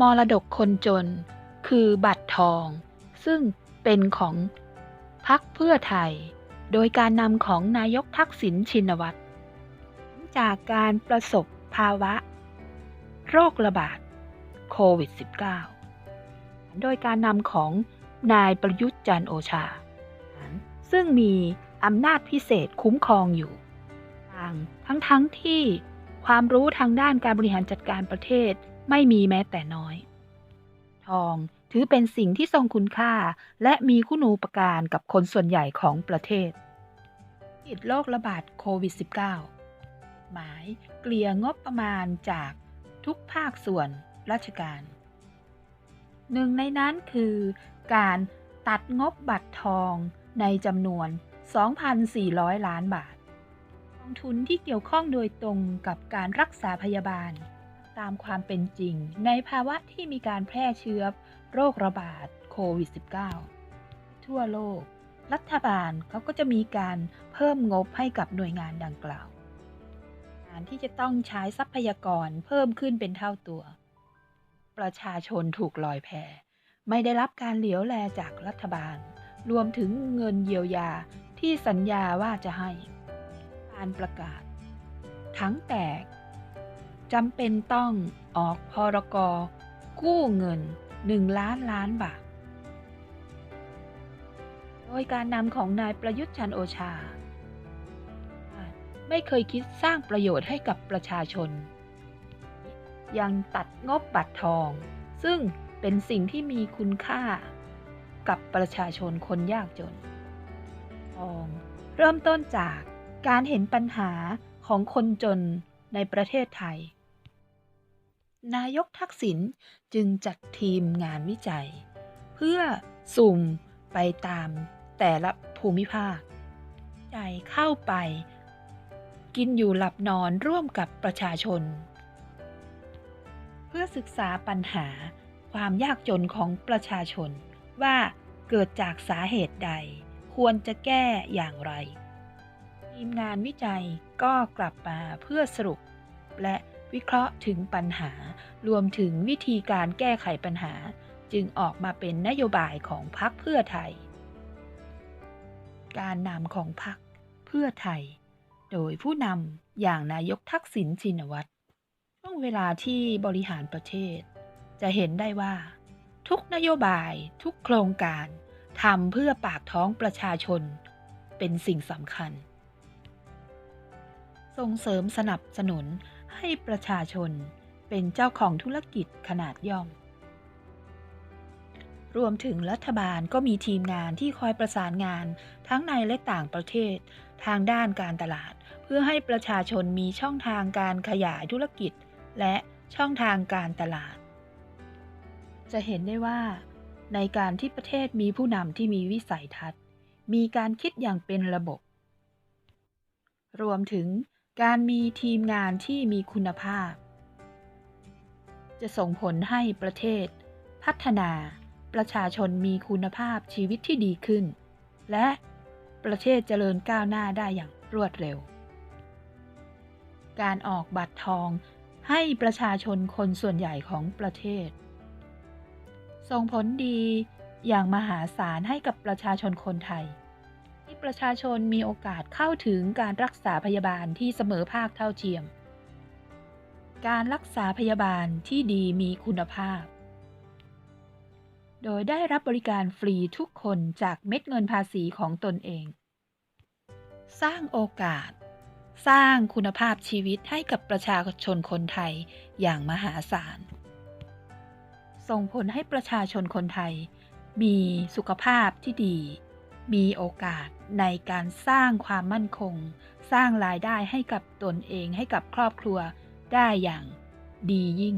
มรดกคนจน คือบัตรทอง ซึ่งเป็นของพรรคเพื่อไทย โดยการนำของนายกทักษิณชินวัตร จากการประสบภาวะ โรคระบาดโควิด -19 โดยการนำของนายประยุทธ์จันโอชา ซึ่งมีอำนาจพิเศษคุ้มครองอยู่ต่างทั้งที่ความรู้ทางด้านการบริหารจัดการประเทศ ไม่มีแม้แต่น้อย ทองถือเป็นสิ่งที่ทรงคุณค่า และมีคุณูปการกับคนส่วนใหญ่ของประเทศ ติดโรคระบาดโควิด -19 หมายเกลี่ยงบประมาณจากทุกภาคส่วนราชการ หนึ่งในนั้นคือการตัดงบบัตรทองในจำนวน 2,400 ล้านบาท กองทุนที่เกี่ยวข้องโดยตรงกับการรักษาพยาบาล ตามความเป็นจริง ในภาวะที่มีการแพร่เชื้อโรคระบาดโควิด -19 ทั่วโลก รัฐบาลเขาก็จะมีการเพิ่มงบให้กับหน่วยงานดังกล่าว การที่จะต้องใช้ทรัพยากรเพิ่มขึ้นเป็นเท่าตัว ประชาชนถูกลอยแพไม่ได้รับการเหลียวแลจากรัฐบาล รวมถึงเงินเยียวยาที่สัญญาว่าจะให้ การประกาศ ทั้งแตก จำเป็นต้องออกพรกกู้เงิน 1 ล้านล้านบาท โดยการนำของนายประยุทธ์จันโอชา ไม่เคยคิดสร้างประโยชน์ให้กับประชาชน ยังตัดงบบัตรทอง ซึ่งเป็นสิ่งที่มีคุณค่ากับประชาชนคนยากจนทองเริ่มต้นจากการเห็นปัญหาของคนจนในประเทศไทย นายกทักษิณจึงจัดทีมงานวิจัย เพื่อสุ่มไปตามแต่ละภูมิภาคใจเข้าไป กินอยู่หลับนอนร่วมกับประชาชน เพื่อศึกษาปัญหาความยากจนของประชาชนว่าเกิดจากสาเหตุใด ควรจะแก้อย่างไร ทีมงานวิจัยก็กลับมาเพื่อสรุปและ วิเคราะห์ถึงปัญหา รวมถึงวิธีการแก้ไขปัญหา จึงออกมาเป็นนโยบายของพรรคเพื่อไทย การนำของพรรคเพื่อไทย โดยผู้นำอย่างนายกทักษิณชินวัตรช่วงเวลาที่บริหารประเทศ จะเห็นได้ว่า ทุกนโยบายทุกโครงการทำเพื่อปากท้องประชาชน เป็นสิ่งสำคัญ ส่งเสริมสนับสนุน ให้ประชาชนเป็นเจ้าของธุรกิจขนาดย่อม รวมถึงรัฐบาลก็มีทีมงานที่คอยประสานงานทั้งในและต่างประเทศ ทางด้านการตลาด เพื่อให้ประชาชนมีช่องทางการขยายธุรกิจ และช่องทางการตลาด จะเห็นได้ว่าในการที่ประเทศมีผู้นำที่มีวิสัยทัศน์ มีการคิดอย่างเป็นระบบ รวมถึง การมีทีมงานที่มีคุณภาพ จะส่งผลให้ประเทศ พัฒนา ประชาชนมีคุณภาพชีวิตที่ดีขึ้น และประเทศเจริญก้าวหน้าได้อย่างรวดเร็ว การออกบัตรทองให้ประชาชนคนส่วนใหญ่ของประเทศ ส่งผลดีอย่างมหาศาลให้กับประชาชนคนไทย ที่ประชาชนมีโอกาสเข้าถึงการรักษาพยาบาลที่เสมอภาคเท่าเทียม การรักษาพยาบาลที่ดีมีคุณภาพ โดยได้รับบริการฟรีทุกคนจากเม็ดเงินภาษีของตนเอง สร้างโอกาส สร้างคุณภาพชีวิตให้กับประชาชนคนไทยอย่างมหาศาล ส่งผลให้ประชาชนคนไทยมีสุขภาพที่ดี มีโอกาสในการสร้างความมั่นคง สร้างรายได้ให้กับตนเองให้กับครอบครัวได้อย่างดียิ่ง